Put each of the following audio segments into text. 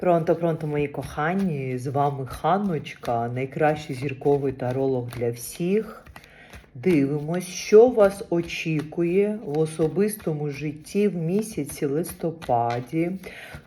Пронто, пронто, мої кохані, з вами Ханночка, найкращий зірковий таролог для всіх. Дивимось, що вас очікує в особистому житті в місяці листопаді.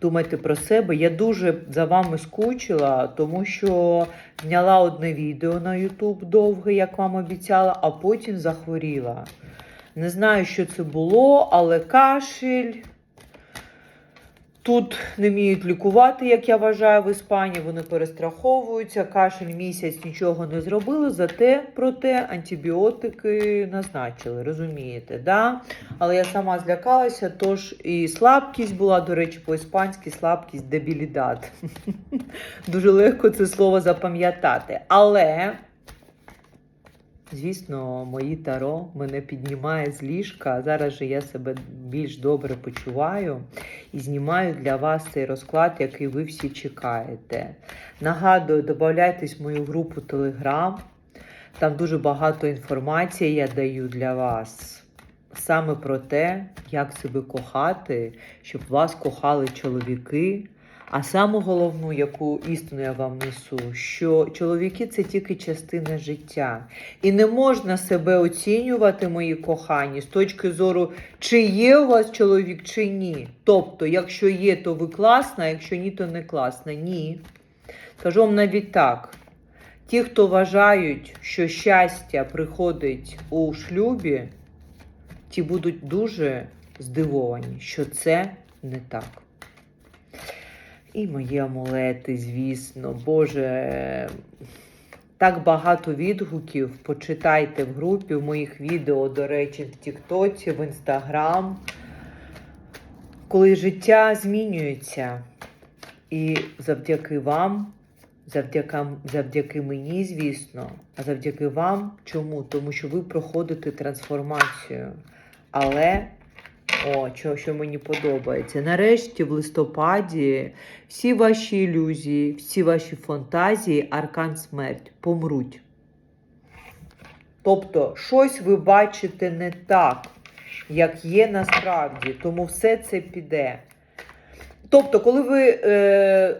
Думайте про себе. Я дуже за вами скучила, тому що зняла одне відео на YouTube довге, як вам обіцяла, а потім захворіла. Не знаю, що це було, але кашель. Тут не вміють лікувати, як я вважаю, в Іспанії. Вони перестраховуються. Кашель місяць нічого не зробили, зате проте антибіотики назначили, розумієте? да? Але я сама злякалася, тож і слабкість була, до речі, по-іспанськи слабкість дебілідат. Дуже легко це слово запам'ятати. Але. Звісно, мої таро мене піднімає з ліжка. Зараз же я себе більш добре почуваю і знімаю для вас цей розклад, який ви всі чекаєте. Нагадую, додайтесь в мою групу Telegram. Там дуже багато інформації я даю для вас. Саме про те, як себе кохати, щоб вас кохали чоловіки. А саме головну, яку істину я вам несу, що чоловіки це тільки частина життя. І не можна себе оцінювати, мої кохані, з точки зору, чи є у вас чоловік, чи ні. Тобто, якщо є, то ви класна, а якщо ні, то не класна. Ні. Скажу вам навіть так. Ті, хто вважають, що щастя приходить у шлюбі, ті будуть дуже здивовані, що це не так. І мої амулети, звісно, Боже. Так багато відгуків. Почитайте в групі в моїх відео, до речі, в Тіктоці, в Інстаграм. Коли життя змінюється. І завдяки вам, завдяки, завдяки мені, звісно, а завдяки вам чому? Тому що ви проходите трансформацію. Але о, що, що мені подобається. Нарешті, в листопаді, всі ваші ілюзії, всі ваші фантазії, аркан смерть помруть. Тобто, щось ви бачите не так, як є насправді, тому все це піде. Тобто, коли ви е,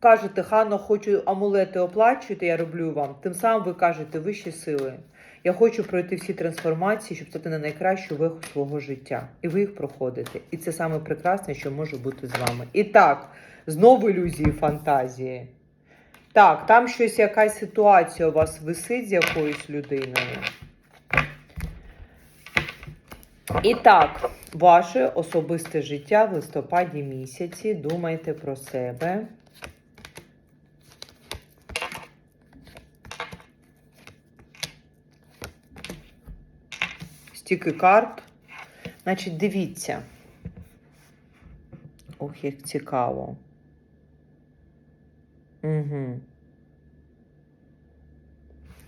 кажете, Ханно, хочу амулети оплачувати, я роблю вам, тим самим ви кажете вищі сили. Я хочу пройти всі трансформації, щоб стати на найкращу веху свого життя. І ви їх проходите. І це саме прекрасне, що може бути з вами. І так, знову ілюзії фантазії. Так, там щось, якась ситуація у вас висить з якоюсь людиною. І так, ваше особисте життя в листопаді місяці. Думайте про себе. Стільки карт. Значить, дивіться. Ох, як цікаво. Угу.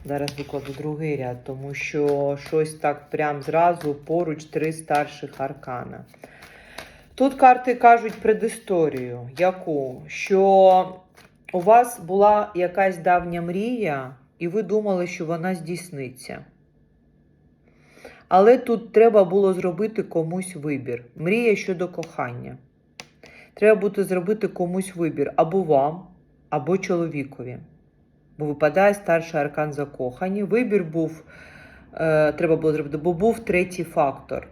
Зараз викладу другий ряд, тому що щось так прям зразу поруч три старших аркана. Тут карти кажуть предісторію, яку? Що у вас була якась давня мрія, і ви думали, що вона здійсниться. Але тут треба було зробити комусь вибір. Мрія щодо кохання. Треба буде зробити комусь вибір або вам, або чоловікові. Бо випадає старший аркан закохані. Вибір був, е, треба було зробити, бо був третій фактор,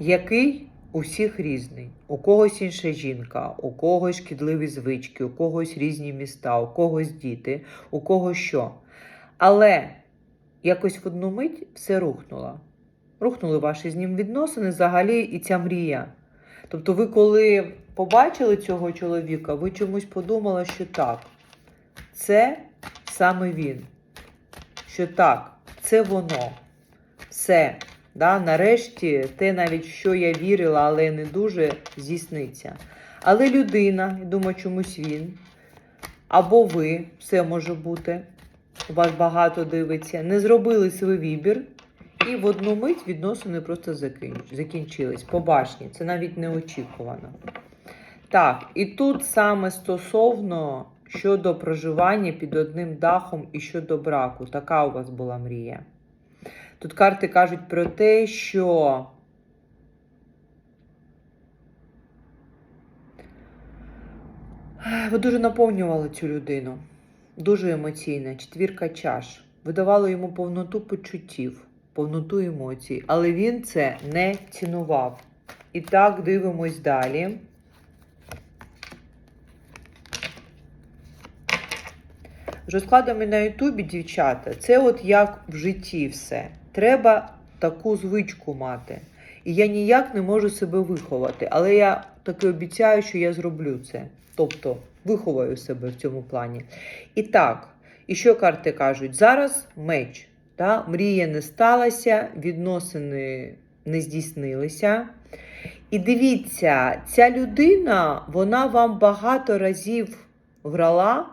який у всіх різний. У когось інша жінка, у когось шкідливі звички, у когось різні міста, у когось діти, у когось що. Але якось в одну мить все рухнуло рухнули ваші з ним відносини взагалі і ця мрія. Тобто, ви, коли побачили цього чоловіка, ви чомусь подумали, що так, це саме він. Що так, це воно. Все. Да? Нарешті, те, навіть що я вірила, але не дуже здійсниться. Але людина, я думаю, чомусь він, або ви, все може бути, у вас багато дивиться, не зробили свій вибір. І в одну мить відносини просто закінчились. По башні. Це навіть неочікувано. Так, і тут саме стосовно щодо проживання під одним дахом і щодо браку. Така у вас була мрія. Тут карти кажуть про те, що Ви дуже наповнювали цю людину, дуже емоційна, четвірка чаш. Ви давали йому повноту почуттів, повноту емоцій, але він це не цінував. І так дивимось далі. З розкладами на Ютубі, дівчата, це от як в житті все. Треба таку звичку мати. І я ніяк не можу себе виховати, але я таки обіцяю, що я зроблю це. Тобто виховаю себе в цьому плані. І так, і що карти кажуть? Зараз меч. Та? Мрія не сталася, відносини не здійснилися. І дивіться, ця людина, вона вам багато разів грала,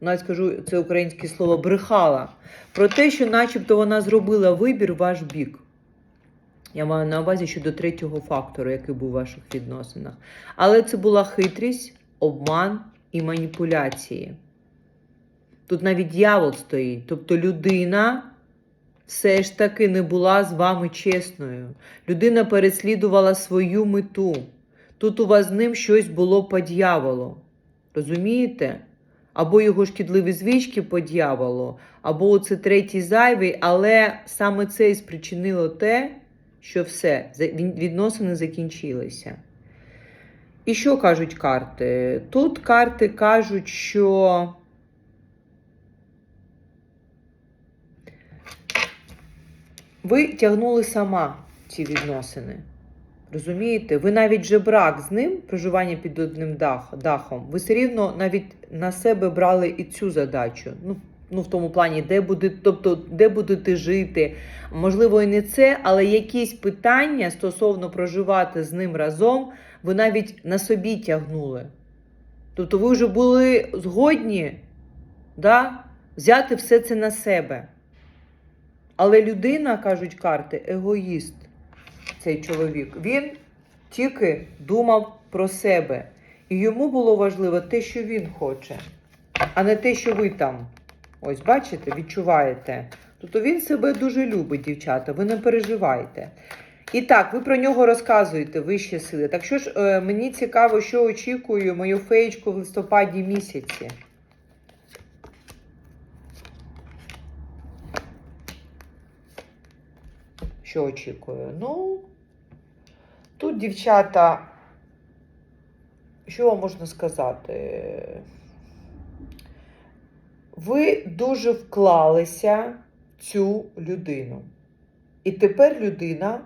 навіть скажу це українське слово, брехала, про те, що начебто вона зробила вибір в ваш бік. Я маю на увазі щодо третього фактору, який був у ваших відносинах. Але це була хитрість, обман і маніпуляції. Тут навіть дьявол стоїть. Тобто людина все ж таки не була з вами чесною. Людина переслідувала свою мету. Тут у вас з ним щось було по дьяволу. Розумієте? Або його шкідливі звички по дьяволу, або це третій зайвий, але саме це і спричинило те, що все, відносини закінчилися. І що кажуть карти? Тут карти кажуть, що ви тягнули сама ці відносини. Розумієте? Ви навіть же брак з ним, проживання під одним дах, дахом, ви все рівно навіть на себе брали і цю задачу. Ну, ну в тому плані, де буде, тобто, де будете жити. Можливо, і не це, але якісь питання стосовно проживати з ним разом, ви навіть на собі тягнули. Тобто ви вже були згодні да, взяти все це на себе. Але людина, кажуть карти, егоїст, цей чоловік, він тільки думав про себе. І йому було важливо те, що він хоче, а не те, що ви там. Ось, бачите, відчуваєте. Тобто він себе дуже любить, дівчата, ви не переживайте. І так, ви про нього розказуєте вищі сили. Так що ж, е, мені цікаво, що очікую мою феєчку в листопаді місяці. Що очікую? Ну, тут, дівчата, що вам можна сказати? Ви дуже вклалися в цю людину. І тепер людина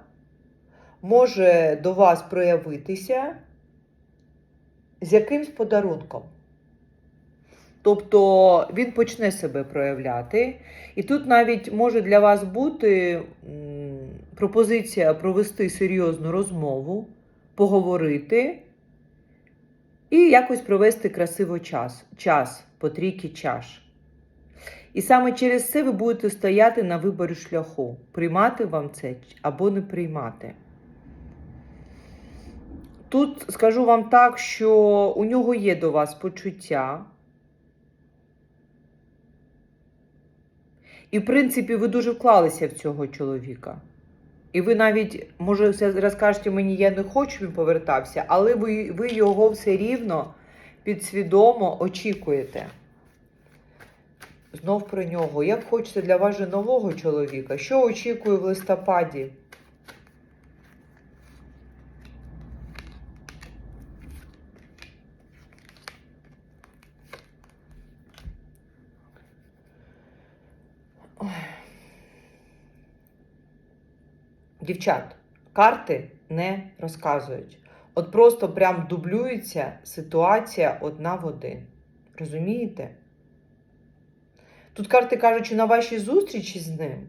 може до вас проявитися з якимсь подарунком. Тобто він почне себе проявляти. І тут навіть може для вас бути пропозиція провести серйозну розмову, поговорити і якось провести красиво час, час по трійки чаш. І саме через це ви будете стояти на виборі шляху, приймати вам це або не приймати. Тут скажу вам так, що у нього є до вас почуття. І, в принципі, ви дуже вклалися в цього чоловіка. І ви навіть, може, розкажете мені, я не хочу, він повертався, але ви, ви його все рівно підсвідомо очікуєте. Знов про нього. Як хочете для вас нового чоловіка? Що очікую в листопаді? Дівчат, карти не розказують. От просто прям дублюється ситуація одна в один. Розумієте? Тут карти кажуть, що на вашій зустрічі з ним.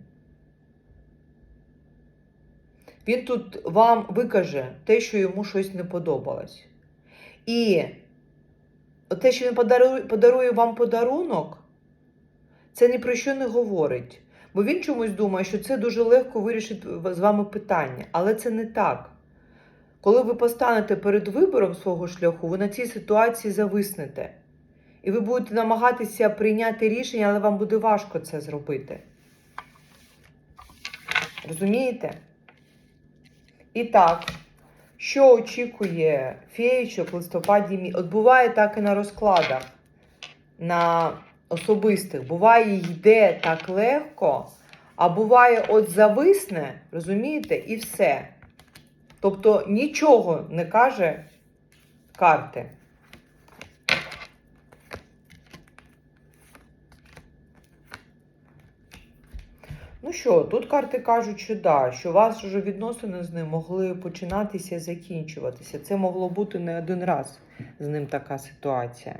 Він тут вам викаже те, що йому щось не подобалось. І те, що він подарує, вам подарунок, це ні про що не говорить. Бо він чомусь думає, що це дуже легко вирішить з вами питання. Але це не так. Коли ви постанете перед вибором свого шляху, ви на цій ситуації зависнете. І ви будете намагатися прийняти рішення, але вам буде важко це зробити. Розумієте? І так, Що очікує феєчок в листопаді? От буває так і на розкладах, на особистих. Буває, йде так легко, а буває, от зависне, розумієте, і все. Тобто нічого не каже карти. Ну що, тут карти кажуть, що да, що у вас вже відносини з ним могли починатися і закінчуватися. Це могло бути не один раз з ним така ситуація.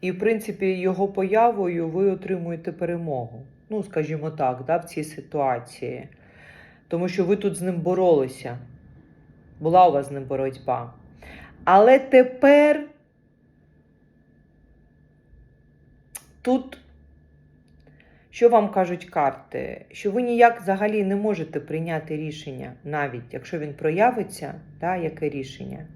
І, в принципі, його появою ви отримуєте перемогу. Ну, скажімо так, да, в цій ситуації. Тому що ви тут з ним боролися. Була у вас з ним боротьба. Але тепер тут що вам кажуть карти? Що ви ніяк взагалі не можете прийняти рішення, навіть якщо він проявиться, да, яке рішення.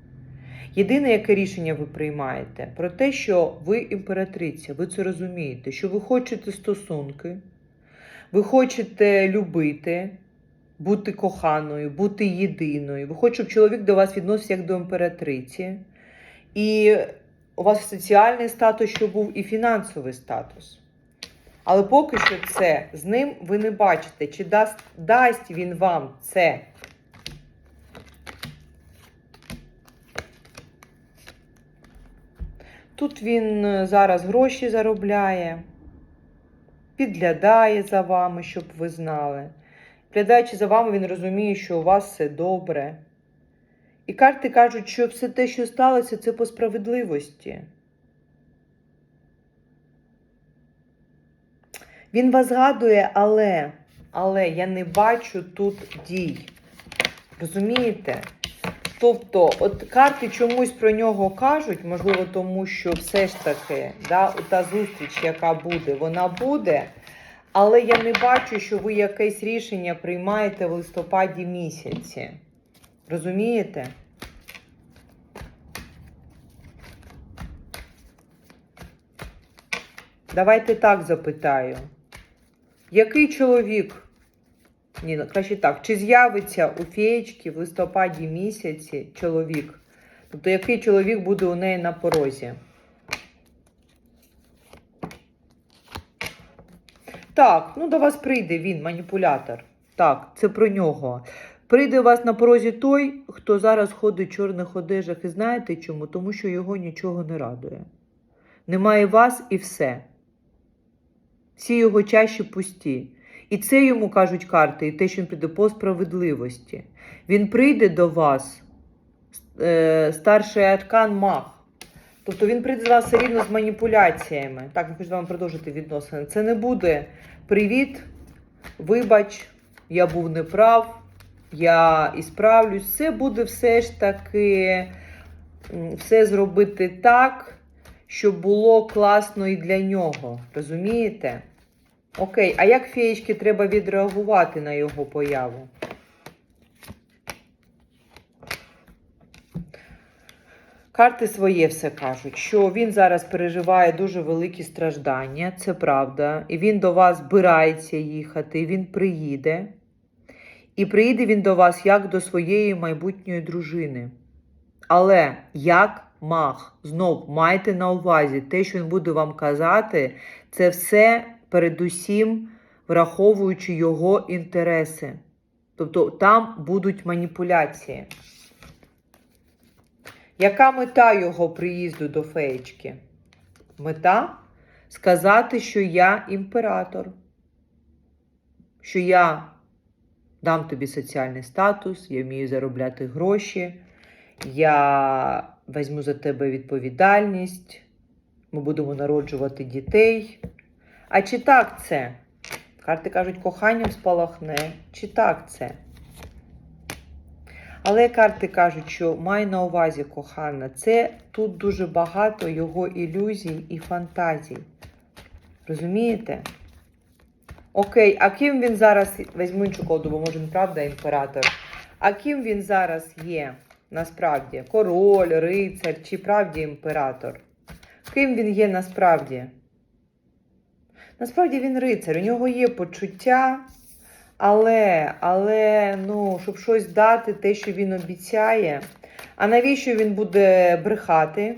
Єдине, яке рішення ви приймаєте, про те, що ви імператриця, ви це розумієте, що ви хочете стосунки, ви хочете любити, бути коханою, бути єдиною. Ви хочете, щоб чоловік до вас відносився як до імператриці. І у вас соціальний статус, що був, і фінансовий статус. Але поки що це з ним ви не бачите, чи дасть, дасть він вам це. Тут він е, зараз гроші заробляє, підглядає за вами, щоб ви знали. Підглядаючи за вами, він розуміє, що у вас все добре. І карти кажуть, що все те, що сталося, це по справедливості. Він вас згадує, але, але я не бачу тут дій. Розумієте? Тобто, от карти чомусь про нього кажуть, можливо, тому що все ж таки, да, та зустріч, яка буде, вона буде. Але я не бачу, що ви якесь рішення приймаєте в листопаді місяці. Розумієте? Давайте так запитаю. Який чоловік? Ні, ну, краще так. Чи з'явиться у феєчки в листопаді місяці чоловік? Тобто, який чоловік буде у неї на порозі? Так, ну до вас прийде він, маніпулятор. Так, це про нього. Прийде у вас на порозі той, хто зараз ходить в чорних одежах. І знаєте чому? Тому що його нічого не радує. Немає вас і все. Всі його чаші пусті. І це йому кажуть карти, і те, що він прийде по справедливості. Він прийде до вас, е, старший аркан маг. Тобто він прийде до вас все рівно з маніпуляціями. Так, я хочу з вами продовжити відносини. Це не буде привіт, вибач, я був неправ, я і справлюсь. Це буде все ж таки все зробити так, щоб було класно і для нього. Розумієте? Окей, а як феєчки треба відреагувати на його появу? Карти своє все кажуть, що він зараз переживає дуже великі страждання, це правда. І він до вас збирається їхати, він приїде. І приїде він до вас як до своєї майбутньої дружини. Але як маг, знов майте на увазі, те, що він буде вам казати, це все передусім враховуючи його інтереси. Тобто там будуть маніпуляції. Яка мета його приїзду до феєчки? Мета сказати, що я імператор, що я дам тобі соціальний статус, я вмію заробляти гроші, я візьму за тебе відповідальність, ми будемо народжувати дітей. А чи так це? Карти кажуть, коханням спалахне. Чи так це? Але карти кажуть, що май на увазі кохана, це тут дуже багато його ілюзій і фантазій. Розумієте? Окей, а ким він зараз. Візьму іншу колоду, бо може він правда імператор. А ким він зараз є насправді? Король, рицар чи правді імператор? Ким він є насправді? Насправді він рицар, у нього є почуття, але, але, ну, щоб щось дати, те, що він обіцяє, А навіщо він буде брехати?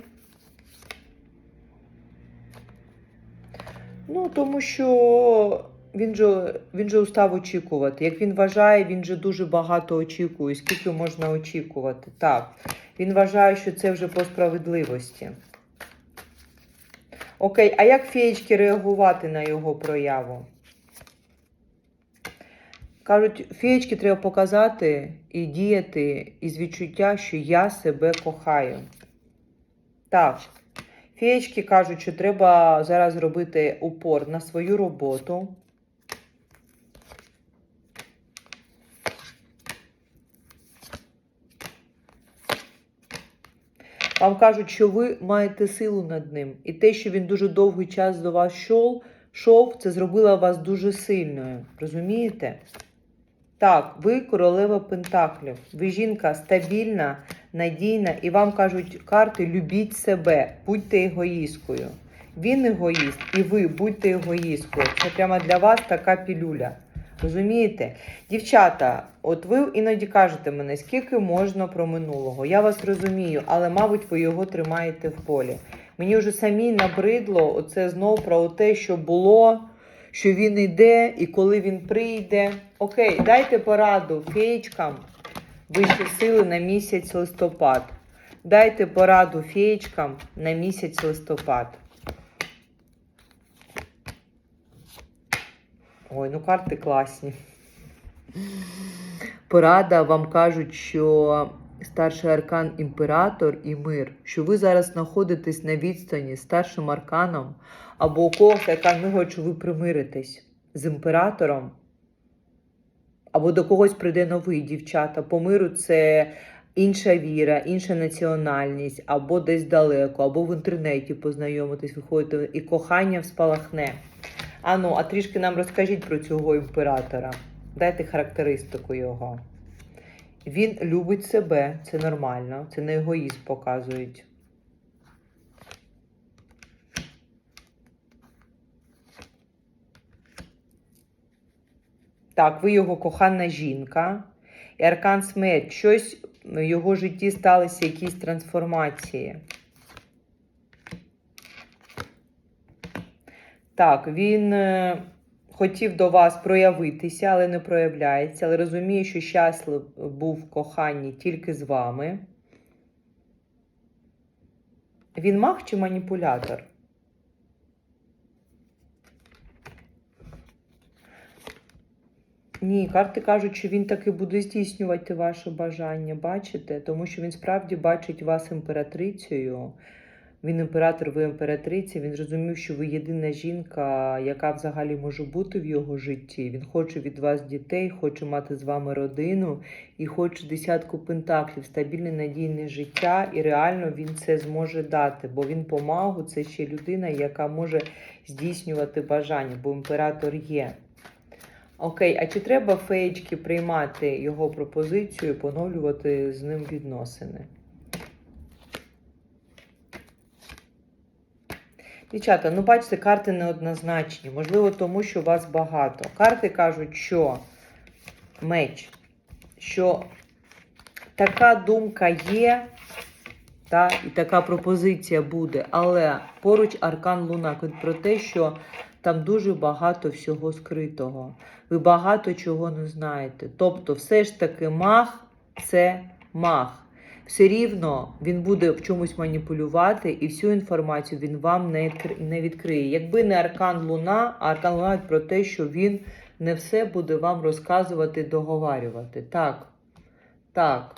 Ну, тому що він же, він же устав очікувати. Як він вважає, він же дуже багато очікує. Скільки можна очікувати? Так. Він вважає, що це вже по справедливості. Окей, а як феєчки реагувати на його прояву? Кажуть, феєчки треба показати і діяти із відчуття, що я себе кохаю. Так. Феєчки кажуть, що треба зараз робити упор на свою роботу. Вам кажуть, що ви маєте силу над ним. І те, що він дуже довгий час до вас йшов, шов, це зробило вас дуже сильною. Розумієте? Так, ви королева Пентаклів. Ви жінка стабільна, надійна, і вам кажуть карти: любіть себе, будьте егоїсткою. Він егоїст, і ви будьте егоїсткою. Це прямо для вас така пілюля. Розумієте? Дівчата, от ви іноді кажете мене, скільки можна про минулого. Я вас розумію, але, мабуть, ви його тримаєте в полі. Мені вже самі набридло оце знов про те, що було, що він йде і коли він прийде. Окей, дайте пораду феєчкам вищі сили на місяць листопад. Дайте пораду феєчкам на місяць листопад. Ой, ну карти класні. Порада вам кажуть, що старший аркан імператор і мир, що ви зараз знаходитесь на відстані з старшим арканом, або у когось аркан миру, що ви примиритесь з імператором, або до когось прийде новий дівчата. По миру це інша віра, інша національність, або десь далеко, або в інтернеті познайомитись, виходите, і кохання спалахне. Ану, а трішки нам розкажіть про цього імператора. Дайте характеристику його. Він любить себе, це нормально, це не егоїзм показують. Так, ви його кохана жінка. І аркан смерть. Щось в його житті сталися якісь трансформації. Так, він е, хотів до вас проявитися, але не проявляється, але розуміє, що щаслив був в коханні тільки з вами. Він маг чи маніпулятор? Ні, карти кажуть, що він таки буде здійснювати ваше бажання, бачите? Тому що він справді бачить вас імператрицею. Він імператор, ви імператриця. Він зрозумів, що ви єдина жінка, яка взагалі може бути в його житті. Він хоче від вас дітей, хоче мати з вами родину і хоче десятку пентаклів, стабільне надійне життя. І реально він це зможе дати, бо він помагу це ще людина, яка може здійснювати бажання, бо імператор є. Окей, а чи треба феєчки приймати його пропозицію, і поновлювати з ним відносини? Дівчата, ну бачите, карти неоднозначні. Можливо, тому що вас багато. Карти кажуть, що меч, що така думка є, та, і така пропозиція буде, але поруч аркан Луна про те, що там дуже багато всього скритого. Ви багато чого не знаєте. Тобто, все ж таки, маг це маг. Все рівно він буде в чомусь маніпулювати, і всю інформацію він вам не, не відкриє. Якби не аркан Луна, а аркан Луна про те, що він не все буде вам розказувати, договарювати. Так, так.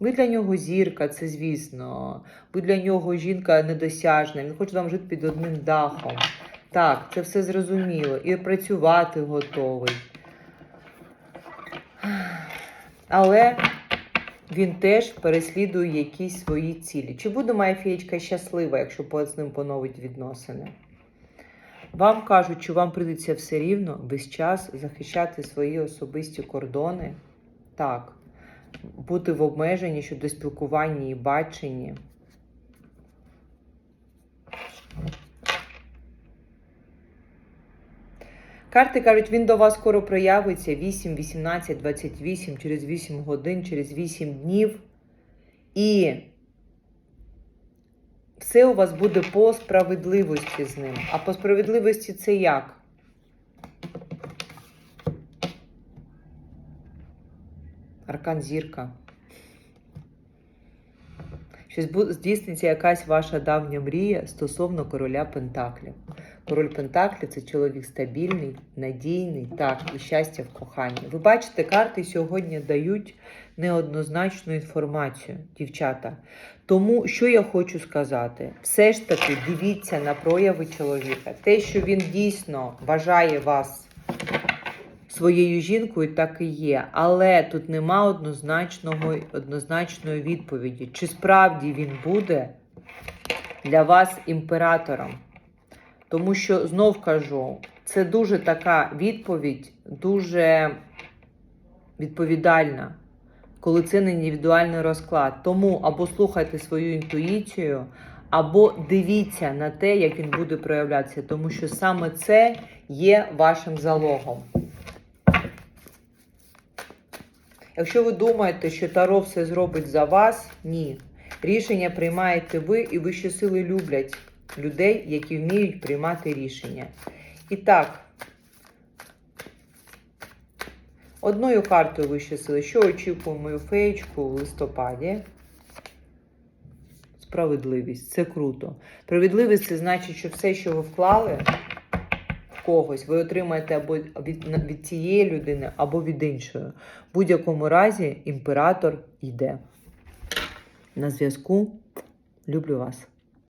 Ви для нього зірка, це звісно. Ви для нього жінка недосяжна. Він хоче вам жити під одним дахом. Так, це все зрозуміло. І працювати готовий. Але він теж переслідує якісь свої цілі. Чи буде моя феєчка щаслива, якщо з ним поновить відносини? Вам кажуть, що вам прийдеться все рівно весь час захищати свої особисті кордони. Так, бути в обмеженні щодо спілкування і баченні. Карти кажуть, він до вас скоро проявиться 8, 18, 28, через 8 годин, через 8 днів. І все у вас буде по справедливості з ним. А по справедливості це як? Аркан зірка. Щось здійсниться якась ваша давня мрія стосовно короля Пентаклів. Король Пентаклів це чоловік стабільний, надійний, так, і щастя в коханні. Ви бачите, карти сьогодні дають неоднозначну інформацію, дівчата. Тому що я хочу сказати, все ж таки дивіться на прояви чоловіка. Те, що він дійсно вважає вас своєю жінкою, так і є. Але тут нема однозначного, однозначної відповіді, чи справді він буде для вас імператором. Тому що знов кажу, це дуже така відповідь, дуже відповідальна, коли це не індивідуальний розклад. Тому або слухайте свою інтуїцію, або дивіться на те, як він буде проявлятися, тому що саме це є вашим залогом. Якщо ви думаєте, що Таро все зробить за вас, ні. Рішення приймаєте ви, і вищі сили люблять людей, які вміють приймати рішення. І так, одною картою вищі сили, що очікуємо мою феєчку в листопаді? Справедливість, це круто. Справедливість це значить, що все, що ви вклали в когось, ви отримаєте або від, від цієї людини, або від іншої. В будь-якому разі імператор йде. На зв'язку. Люблю вас.